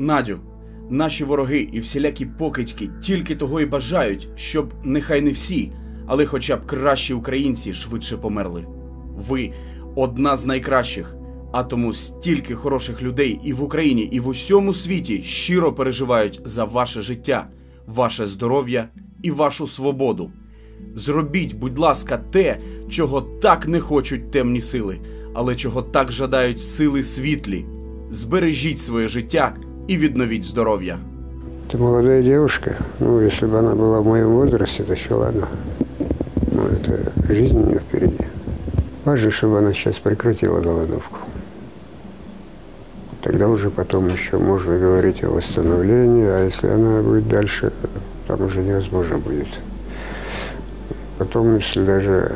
Надю, наші вороги і всілякі покидьки тільки того і бажають, щоб нехай не всі, але хоча б кращі українці швидше померли. Ви одна з найкращих, а тому стільки хороших людей і в Україні, і в усьому світі щиро переживають за ваше життя, ваше здоров'я і вашу свободу. Зробіть, будь ласка, те, чого так не хочуть темні сили, але чого так жадають сили світлі. Збережіть своє життя і відновіть здоров'я. Это молодая девушка. Ну, если бы она была в моем возрасте, то еще ладно. Ну, это жизнь у нее впереди. Важно, чтобы она сейчас прекратила голодовку. Тогда уже потом еще можно говорить о восстановлении, а если она будет дальше, там уже невозможно будет. Потом, если даже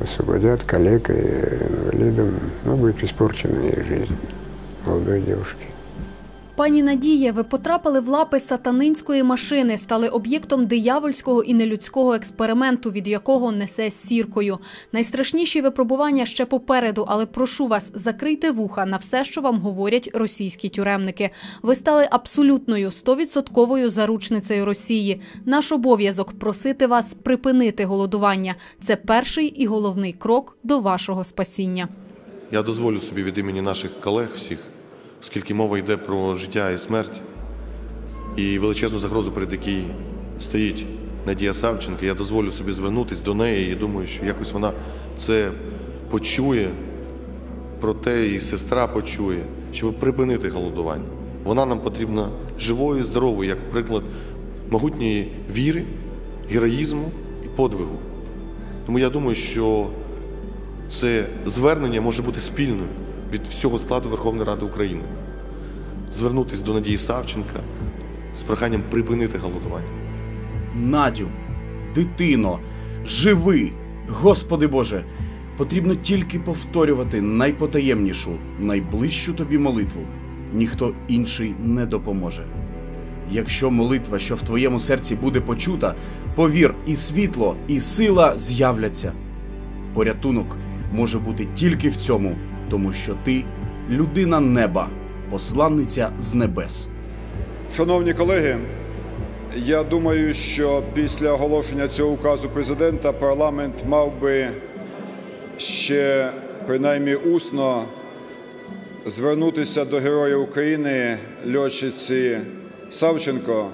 освободят коллег и инвалидом, ну, будет испорчена ее жизнь молодой девушки. Пані Надія, ви потрапили в лапи сатанинської машини, стали об'єктом диявольського і нелюдського експерименту, від якого несе сіркою. Найстрашніші випробування ще попереду, але прошу вас, закрийте вуха на все, що вам говорять російські тюремники. Ви стали абсолютною стовідсотковою заручницею Росії. Наш обов'язок просити вас припинити голодування. Це перший і головний крок до вашого спасіння. Я дозволю собі від імені наших колег всіх, оскільки мова йде про життя і смерть і величезну загрозу, перед якій стоїть Надія Савченко, я дозволю собі звернутися до неї і думаю, що якось вона це почує, проте і сестра почує, щоб припинити голодування. Вона нам потрібна живою і здоровою, як приклад могутньої віри, героїзму і подвигу. Тому я думаю, що це звернення може бути спільним від всього складу Верховної Ради України. Звернутися до Надії Савченка з проханням припинити голодування. Надю, дитино, живи, Господи Боже, потрібно тільки повторювати найпотаємнішу, найближчу тобі молитву. Ніхто інший не допоможе. Якщо молитва, що в твоєму серці буде почута, повір, і світло, і сила з'являться. Порятунок може бути тільки в цьому, тому що ти людина неба, посланниця з небес. Шановні колеги, я думаю, що після оголошення цього указу президента парламент мав би ще принаймні усно звернутися до Героя України льотчиці Савченко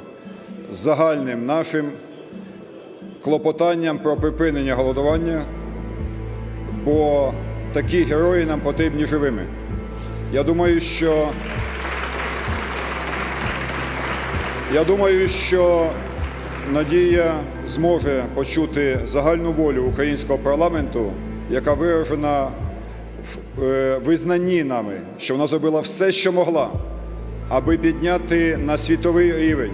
з загальним нашим клопотанням про припинення голодування, бо такі герої нам потрібні живими. Я думаю, що Я думаю, що Надія зможе почути загальну волю українського парламенту, яка виражена в е, визнанні нами, що вона зробила все, що могла, аби підняти на світовий рівень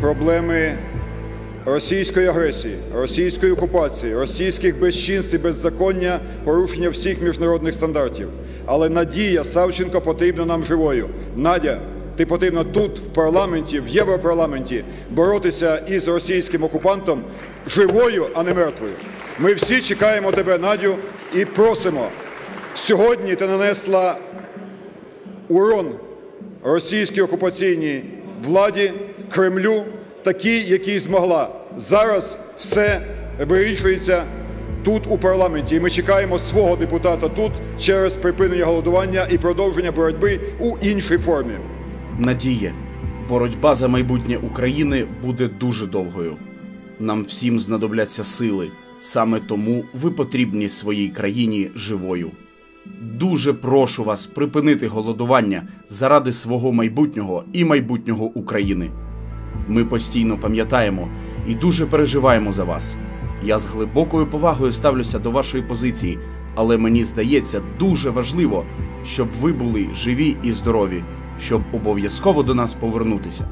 проблеми російської агресії, російської окупації, російських безчинств і беззаконня, порушення всіх міжнародних стандартів. Але Надія Савченко потрібна нам живою. Надя, ти потрібно тут, в парламенті, в Європарламенті, боротися із російським окупантом живою, а не мертвою. Ми всі чекаємо тебе, Надю, і просимо. Сьогодні ти нанесла урон російській окупаційній владі, Кремлю, такий, який змогла. Зараз все вирішується тут у парламенті. І ми чекаємо свого депутата тут через припинення голодування і продовження боротьби у іншій формі. Надія, боротьба за майбутнє України буде дуже довгою. Нам всім знадобляться сили. Саме тому ви потрібні своїй країні живою. Дуже прошу вас припинити голодування заради свого майбутнього і майбутнього України. Ми постійно пам'ятаємо і дуже переживаємо за вас. Я з глибокою повагою ставлюся до вашої позиції, але мені здається дуже важливо, щоб ви були живі і здорові, щоб обов'язково до нас повернутися.